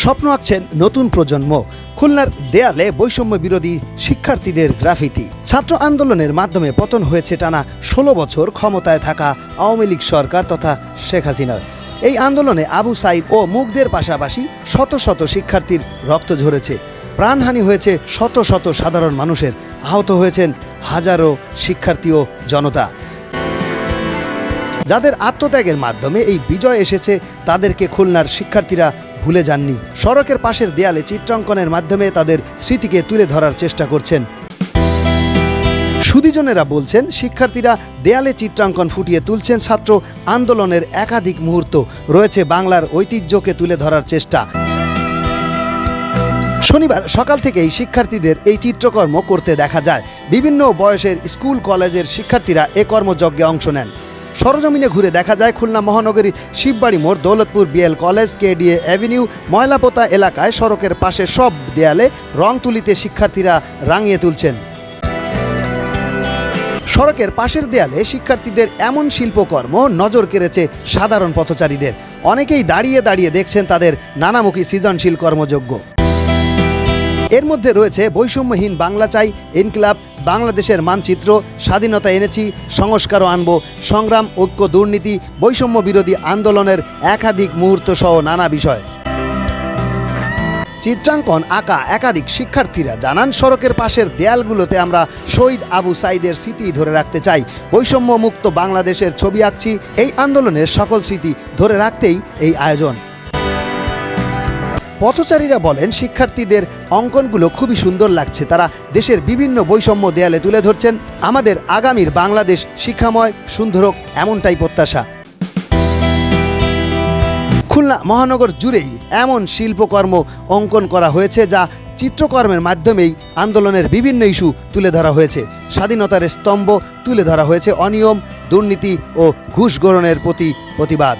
স্বপ্ন আঁকছেন নতুন প্রজন্ম। খুলনার দেয়ালে বৈষম্য বিরোধী শিক্ষার্থীদের গ্রাফিতি। ছাত্র আন্দোলনের মাধ্যমে পতন হয়েছে টানা ষোলো বছর ক্ষমতায় থাকা আওয়ামী লীগ সরকার তথা শেখ হাসিনার। এই আন্দোলনে আবু সাইদ ও মুগদের পাশাপাশি শত শত শিক্ষার্থীর রক্ত ঝরেছে। প্রাণহানি হয়েছে শত শত সাধারণ মানুষের। আহত হয়েছেন হাজারো শিক্ষার্থী ও জনতা। যাদের আত্মত্যাগের মাধ্যমে এই বিজয় এসেছে, তাদেরকে খুলনার শিক্ষার্থীরা ভুলে যাননি। সড়কের পাশের দেয়ালে চিত্রাঙ্কনের মাধ্যমে তাদের স্মৃতিকে তুলে ধরার চেষ্টা করছেন। সুদীজনেরা বলছেন, শিক্ষার্থীরা দেয়ালে চিত্রাঙ্কন ফুটিয়ে তুলছেন ছাত্র আন্দোলনের একাধিক মুহূর্ত। রয়েছে বাংলার ঐতিহ্যকে তুলে ধরার চেষ্টা। শনিবার সকাল থেকেই শিক্ষার্থীদের এই চিত্রকর্ম করতে দেখা যায়। বিভিন্ন বয়সের স্কুল, কলেজের শিক্ষার্থীরা এ কর্মযজ্ঞে অংশ নেন। সরজমিনে ঘুরে দেখা যায় খুলনা মহানগরীর শিববাড়ি মোড়, Daulatpur BL college, KDA avenue Moylapota এলাকায় সড়কের পাশে সব দেয়ালে রং তুলিতে শিক্ষার্থীরা রাঙিয়ে তুলছেন। সড়কের পাশের দেয়ালে শিক্ষার্থীদের এমন শিল্পকর্ম নজর কেড়েছে সাধারণ পথচারীদের। অনেকেই দাঁড়িয়ে দাঁড়িয়ে দেখছেন তাদের নানামুখী সৃজনশীল কর্মযোগ্য এর মধ্যে রয়েছে বৈষম্যহীন বাংলা চাই ইনকিলাব বাংলাদেশের মানচিত্র, স্বাধীনতা এনেছি, সংস্কারও আনব, সংগ্রাম, ঐক্য, দুর্নীতি, বৈষম্য বিরোধী আন্দোলনের একাধিক মুহূর্ত সহ নানা বিষয়। চিত্রাঙ্কন আঁকা একাধিক শিক্ষার্থীরা জানান, সড়কের পাশের দেয়ালগুলোতে আমরা শহীদ আবু সাইদের স্মৃতি ধরে রাখতে চাই। বৈষম্য মুক্ত বাংলাদেশের ছবি আঁকছি, এই আন্দোলনের সকল স্মৃতি ধরে রাখতেই এই আয়োজন। পথচারীরা বলেন, শিক্ষার্থীদের অঙ্কনগুলো খুবই সুন্দর লাগছে। তারা দেশের বিভিন্ন বৈষম্য দেয়ালে তুলে ধরছেন। আমাদের আগামীর বাংলাদেশ শিক্ষাময় সুন্দর হোক এমনটাই প্রত্যাশা। খুলনা মহানগর জুড়েই এমন শিল্পকর্ম অঙ্কন করা হয়েছে, যা চিত্রকর্মের মাধ্যমেই আন্দোলনের বিভিন্ন ইস্যু তুলে ধরা হয়েছে। স্বাধীনতার স্তম্ভ তুলে ধরা হয়েছে অনিয়ম, দুর্নীতি ও ঘুষ গ্রহণের প্রতি প্রতিবাদ।